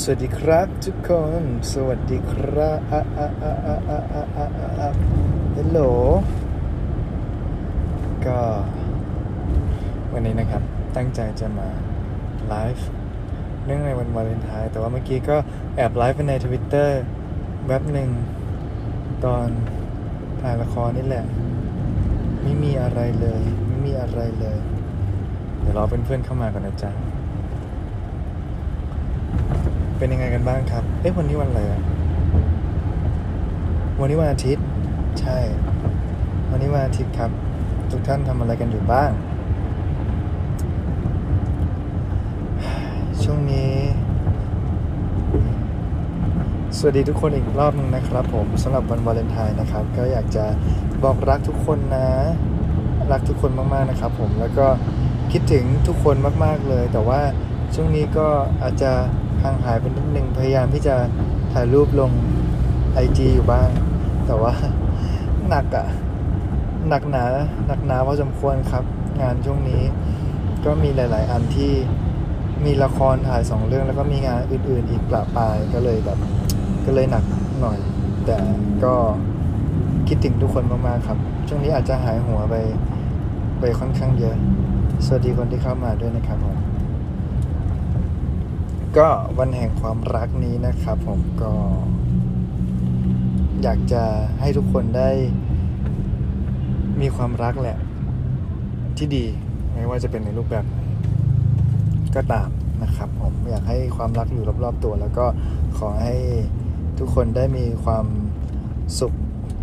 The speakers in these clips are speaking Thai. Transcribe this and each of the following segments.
สวัสดีครับทุกคน สวัสดีครับฮัลโหล ก็ วันนี้นะครับ ตั้งใจจะมาไลฟ์เนื่องในวันวาเลนไทน์ แต่ว่าเมื่อกี้ก็แอบไลฟ์ไปในทวิตเตอร์แว็บหนึ่ง ตอนถ่ายละครนี่แหละ ไม่มีอะไรเลย ไม่มีอะไรเลย เดี๋ยวรอเพื่อนๆเข้ามาก่อนนะจ๊ะ เป็นยังไงกันบ้างครับ เอ๊ะวันนี้วันอะไรอะวันนี้วันอาทิตย์ ใช่ วันนี้วันอาทิตย์ครับ ทุกท่านทำอะไรกันอยู่บ้าง ช่วงนี้ สวัสดีทุกคนอีกรอบหนึงนะครับผมสำหรับวันวาเลนไทน์นะครับ ก็อยากจะบอกรักทุกคนนะ รักทุกคนมากๆนะครับผมแล้วก็คิดถึงทุกคนมาก ๆเลย แต่ว่า ช่วงนี้ก็อาจจะห่างหายไปนิดนึงพยายามที่จะถ่ายรูปลง IG อยู่บ้าง แต่ว่าหนักอะหนักหนาหนักหนาพอสมควรครับ งานช่วงนี้ก็มีหลาย ๆ อันที่มีละครถ่ายสองเรื่องแล้วก็มีงานอื่น ๆ อีกประปายก็เลยแบบก็เลยหนักหน่อย แต่ก็คิดถึงทุกคนมาก ๆ ครับ ช่วงนี้อาจจะหายหัวไปไปค่อนข้างเยอะ สวัสดีคนที่เข้ามาด้วยนะครับผม ก็วันแห่งความรักนี้นะครับ ผมก็ อยากจะให้ทุกคนได้ มีความรักแหละ ที่ดีไม่ว่าจะเป็นในรูปแบบไหนก็ตามนะครับ ผมอยากให้ความรักอยู่รอบๆตัว แล้วก็ขอให้ทุกคนได้มีความสุข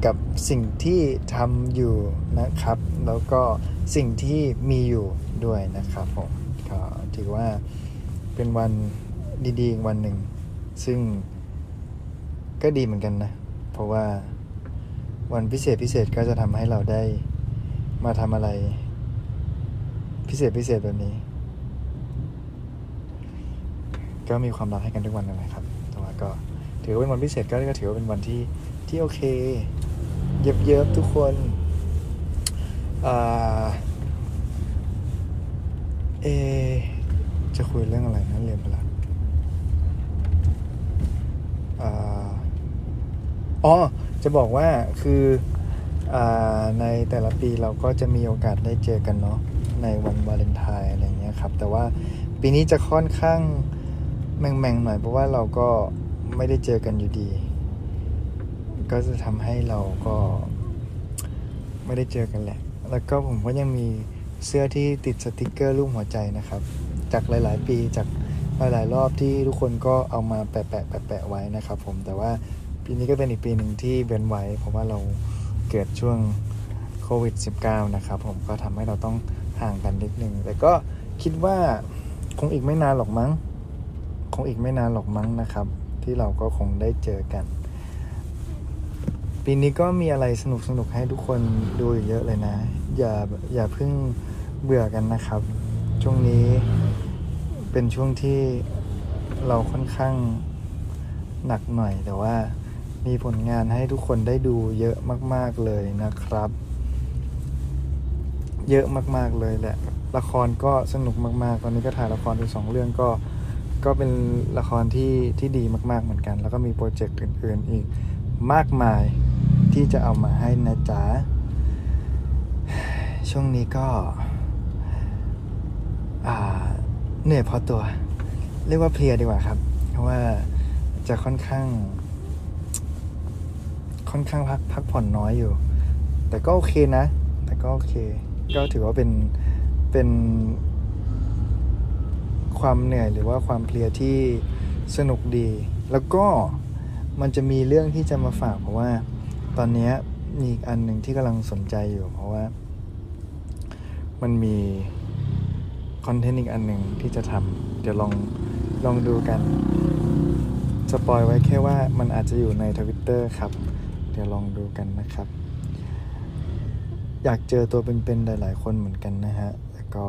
กับสิ่งที่ทำอยู่นะครับ แล้วก็สิ่งที่มีอยู่ด้วยนะครับผมก็ถือว่าเป็นวัน ดีๆอีกวันหนึ่ง ซึ่งก็ดีเหมือนกันนะ เพราะว่าวันพิเศษพิเศษก็จะทำให้เราได้มาทำอะไร พิเศษพิเศษแบบนี้ ก็มีความรักให้กันทุกวันนั่นแหละครับ แต่ว่าก็ถือว่าเป็นวันพิเศษก็ถือว่าเป็นวันที่ที่โอเค เย็บเย็บทุกคนอ่าเอจะคุยเรื่องอะไรนะเรียนไปละ อ๋อ จะบอกว่าคืออในแต่ละปีเราก็จะมีโอกาสได้เจอกันเนาะในวันวาเลนไทน์อะไรเงี้ยครับ แต่ว่าปีนี้จะค่อนข้างแม่งๆหน่อยเพราะว่าเราก็ไม่ได้เจอกันอยู่ดี ก็จะทำให้เราก็ไม่ได้เจอกันแหละ แล้วก็ผมก็ยังมีเสื้อที่ติดสติกเกอร์รูปหัวใจนะครับ จากหลาย ๆ ปีจาก หลาย ๆ รอบที่ทุกคนก็เอามาแปะแปะแปะแปะไว้นะครับผมแต่ว่าปีนี้ก็เป็นอีกปีหนึ่งที่เว้นไว้ เพราะว่าเราเกิดช่วงโควิด -19 นะครับผมก็ทำให้เราต้องห่างกันนิดนึงแต่ก็คิดว่าคงอีกไม่นานหรอกมั้ง คงอีกไม่นานหรอกมั้งนะครับ ที่เราก็คงได้เจอกัน ปีนี้ก็มีอะไรสนุกสนุกให้ทุกคนดูเยอะเลยนะ อย่าอย่าเพิ่งเบื่อกันนะครับ ช่วงนี้ เป็นช่วงที่เราค่อนข้างหนักหน่อย แต่ว่ามีผลงานให้ทุกคนได้ดูเยอะมาก ๆเลยนะครับ เยอะมาก ๆเลยแหละ ละครก็สนุกมาก ๆ ตอนนี้ก็ถ่ายละครอยู่สองเรื่องก็ก็เป็นละครที่ที่ดีมาก ๆเหมือนกัน แล้วก็มีโปรเจกต์อื่น ๆ อีกมากมายที่จะเอามาให้นะจ๊ะ ช่วงนี้ก็ อ่า เหนื่อยพอตัว เรียกว่าเพลียดีกว่าครับ เพราะว่าจะค่อนข้าง ค่อนข้างพักพักผ่อนน้อยอยู่ แต่ก็โอเคนะ แต่ก็โอเค ก็ถือว่าเป็นเป็น ความเหนื่อยหรือว่าความเพลียที่สนุกดี แล้วก็มันจะมีเรื่องที่จะมาฝากเพราะว่า ตอนนี้มีอีกอันหนึ่งที่กำลังสนใจอยู่ เพราะว่า มันมี อนเทนต์อีกอันหนึ่งที่จะทำเดี๋ยวลองลองดูกันสปอยไว้แค่ว่ามันอาจจะอยู่ในทวิตเตอร์ครับ เดี๋ยวลองดูกันนะครับ อยากเจอตัวเป็นๆหลาย ๆ คนเหมือนกันนะฮะแต่ก็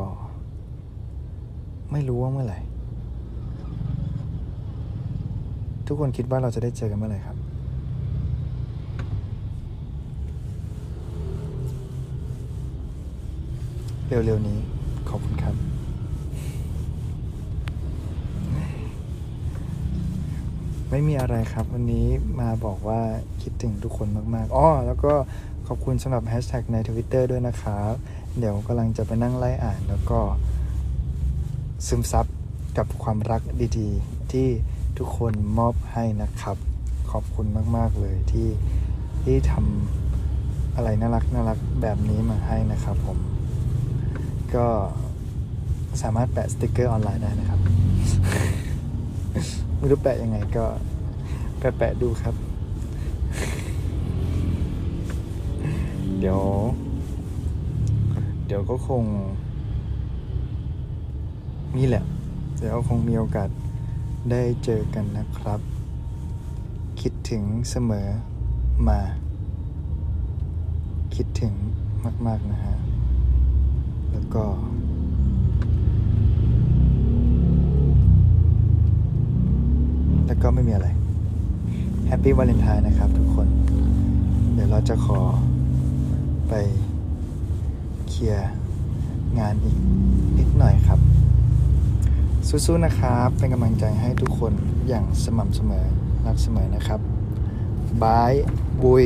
ไม่รู้ว่าเมื่อไหร่ ทุกคนคิดว่าเราจะได้เจอกันเมื่อไหร่ครับเร็วๆนี้ ขอบคุณครับ ไม่มีอะไรครับ วันนี้มาบอกว่าคิดถึงทุกคนมากๆอ๋อแล้วก็ขอบคุณสำหรับแฮชแท็กใน Twitter ด้วยนะครับ เดี๋ยวกำลังจะไปนั่งไล่อ่านแล้วก็ ซึมซับกับความรักดีๆ ที่ทุกคนมอบให้นะครับ ขอบคุณมากๆเลยที่ที่ทำอะไรน่ารักน่ารักแบบนี้มาให้นะครับผม ก็สามารถแปะสติกเกอร์ออนไลน์ได้นะครับ ไม่รู้แปะยังไงก็แปะแปะดูครับ เดี๋ยว เดี๋ยวก็คง นี่แหละ เดี๋ยวคงมีโอกาสได้เจอกันนะครับ คิดถึงเสมอมา คิดถึงมาก ๆ นะฮะ แล้วก็ ไม่มีอะไรแฮปปี้วาเลนไทน์นะครับทุกคน เดี๋ยวเราจะขอไปเคลียร์งานอีกนิดหน่อยครับ สู้ๆนะครับ เป็นกำลังใจให้ทุกคนอย่างสม่ำเสมอรักเสมอนะครับบายบุย